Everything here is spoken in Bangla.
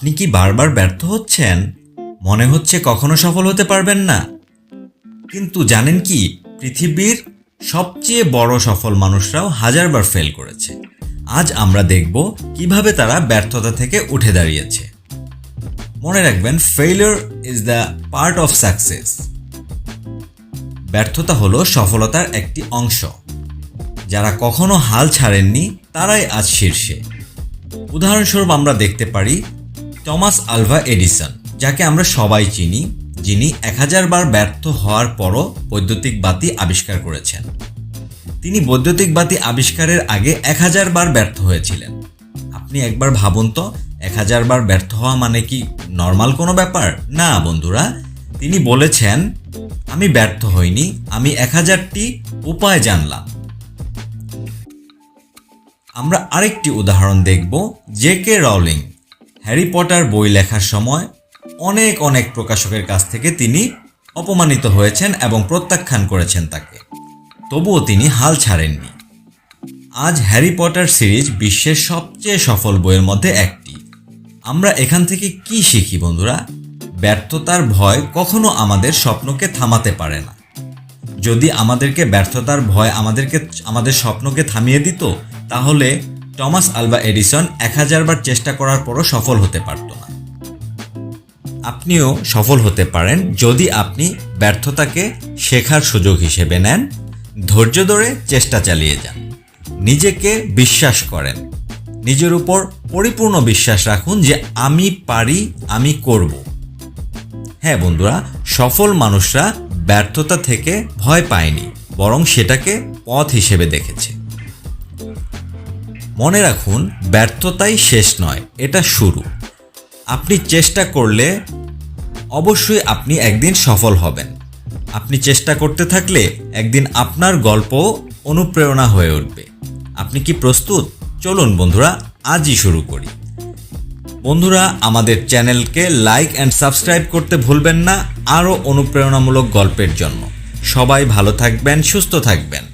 আপনি কি বারবার ব্যর্থ হচ্ছেন? মনে হচ্ছে কখনো সফল হতে পারবেন না। কিন্তু জানেন কি, পৃথিবীর সবচেয়ে বড় সফল মানুষরাও হাজারবার ফেল করেছে। আজ আমরা দেখব কীভাবে তারা ব্যর্থতা থেকে উঠে দাঁড়িয়েছে। মনে রাখবেন failure is the part of success ব্যর্থতা হলো সফলতার একটি অংশ। যারা কখনো হাল ছাড়েননি, তারাই আজ শীর্ষে। উদাহরণস্বরূপ আমরা দেখতে পারি টমাস আলভা এডিসন, যাকে আমরা সবাই চিনি, যিনি এক হাজার বার ব্যর্থ হওয়ার পরও বৈদ্যুতিক বাতি আবিষ্কার করেছেন। তিনি বৈদ্যুতিক বাতি আবিষ্কারের আগে এক হাজার বার ব্যর্থ হয়েছিলেন। আপনি একবার ভাবুন তো, এক হাজার বার ব্যর্থ হওয়া মানে কি নর্মাল কোনো ব্যাপার? না, বন্ধুরা। তিনি বলেছেন, আমি ব্যর্থ হইনি, আমি এক হাজারটি উপায় জানলাম। আমরা আরেকটি উদাহরণ দেখব, J K Rowling Harry Potter বই লেখার সময় অনেক অনেক প্রকাশকের কাছ থেকে তিনি অপমানিত হয়েছেন এবং প্রত্যাখ্যান করেছেন তাকে। তবুও তিনি হাল ছাড়েননি। আজ হ্যারি পটার সিরিজ বিশ্বের সবচেয়ে সফল বইয়ের মধ্যে একটি। আমরা এখান থেকে কি শিখি বন্ধুরা? ব্যর্থতার ভয় কখনো আমাদের স্বপ্নকে থামাতে পারে না। যদি আমাদেরকে ব্যর্থতার ভয় আমাদেরকে, আমাদের স্বপ্নকে থামিয়ে দিত, তাহলে টমাস আলবা এডিসন এক হাজার বার চেষ্টা করার পরও সফল হতে পারত না। আপনিও সফল হতে পারেন যদি আপনি ব্যর্থতাকে শেখার সুযোগ হিসেবে নেন, ধৈর্য ধরে চেষ্টা চালিয়ে যান, নিজেকে বিশ্বাস করেন, নিজের উপর পরিপূর্ণ বিশ্বাস রাখুন যে আমি পারি, আমি করব। হ্যাঁ বন্ধুরা, সফল মানুষরা ব্যর্থতা থেকে ভয় পায়নি, বরং সেটাকে পথ হিসেবে দেখেছে। মনে রাখুন, ব্যর্থতাই শেষ নয়, এটা শুরু। আপনি চেষ্টা করলে অবশ্যই আপনি একদিন সফল হবেন। আপনি চেষ্টা করতে থাকলে একদিন আপনার গল্প অনুপ্রেরণা হয়ে উঠবে। আপনি কি প্রস্তুত? চলুন বন্ধুরা, আজই শুরু করি। বন্ধুরা, আমাদের চ্যানেলকে লাইক অ্যান্ড সাবস্ক্রাইব করতে ভুলবেন না, আরও অনুপ্রেরণামূলক গল্পের জন্য। সবাই ভালো থাকবেন, সুস্থ থাকবেন।